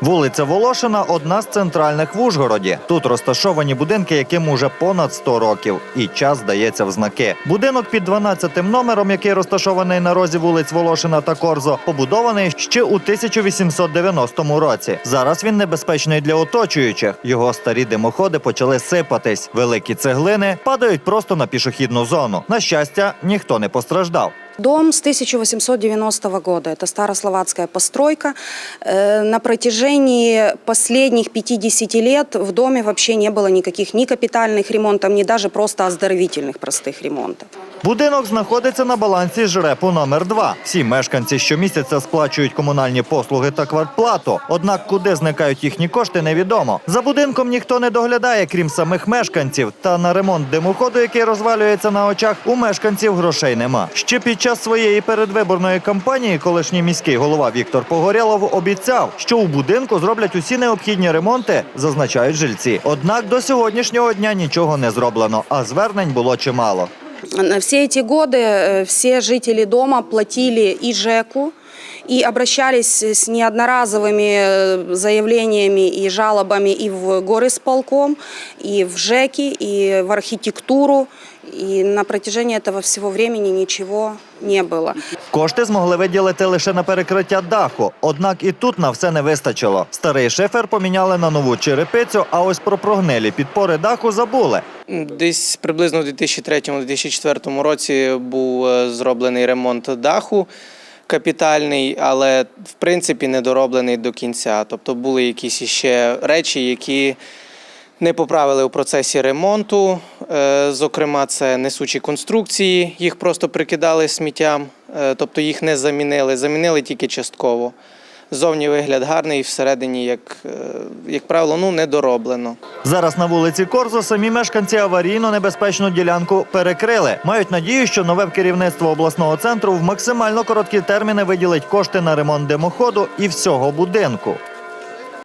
Вулиця Волошина одна з центральних в Ужгороді. Тут розташовані будинки, яким уже понад 100 років, і час здається в знаки. Будинок під 12 номером, який розташований на розі вулиць Волошина та Корзо, побудований ще у 1890 році. Зараз він небезпечний для оточуючих. Його старі димоходи почали сипатись. Великі цеглини падають просто на пішохідну зону. На щастя, ніхто не постраждав. Дом с 1890 года. Это старословацкая постройка. Э, На протяжении последних 50 лет в доме вообще не было никаких ни капитальных ремонтов, ни даже просто оздоровительных простых ремонтов. Будинок знаходиться на балансі ЖРЕПу номер 2 Всі мешканці щомісяця сплачують комунальні послуги та квартплату. Однак, куди зникають їхні кошти, невідомо. За будинком ніхто не доглядає, крім самих мешканців. Та на ремонт димоходу, який розвалюється на очах, у мешканців грошей нема. Ще під час своєї передвиборної кампанії колишній міський голова Віктор Погорєлов обіцяв, що у будинку зроблять усі необхідні ремонти, зазначають жильці. Однак до сьогоднішнього дня нічого не зроблено, а звернень було чимало. На все эти годы э, все жители дома платили и ЖЭКу, и обращались с неодноразовыми э, заявлениями и жалобами и в горисполком, и в ЖЭКи, и в архитектуру. И на протяжении этого всего времени ничего не было. Кошти змогли виділити лише на перекриття даху, однак і тут на все не вистачило. Старий шифер поміняли на нову черепицю, а ось про прогнилі підпори даху забули. Десь приблизно у 2003-2004 році був е, зроблений ремонт даху капітальний, але в принципі не дороблений до кінця. Тобто були якісь іще речі, які не поправили у процесі ремонту. Е, Зокрема, це несучі конструкції, їх просто прикидали сміттям, е, тобто їх не замінили, замінили тільки частково. Зовні вигляд гарний, і всередині, як, е, як правило, ну, недороблено. Зараз на вулиці Корзо самі мешканці аварійно небезпечну ділянку перекрили. Мають надію, що нове керівництво обласного центру в максимально короткі терміни виділить кошти на ремонт димоходу і всього будинку.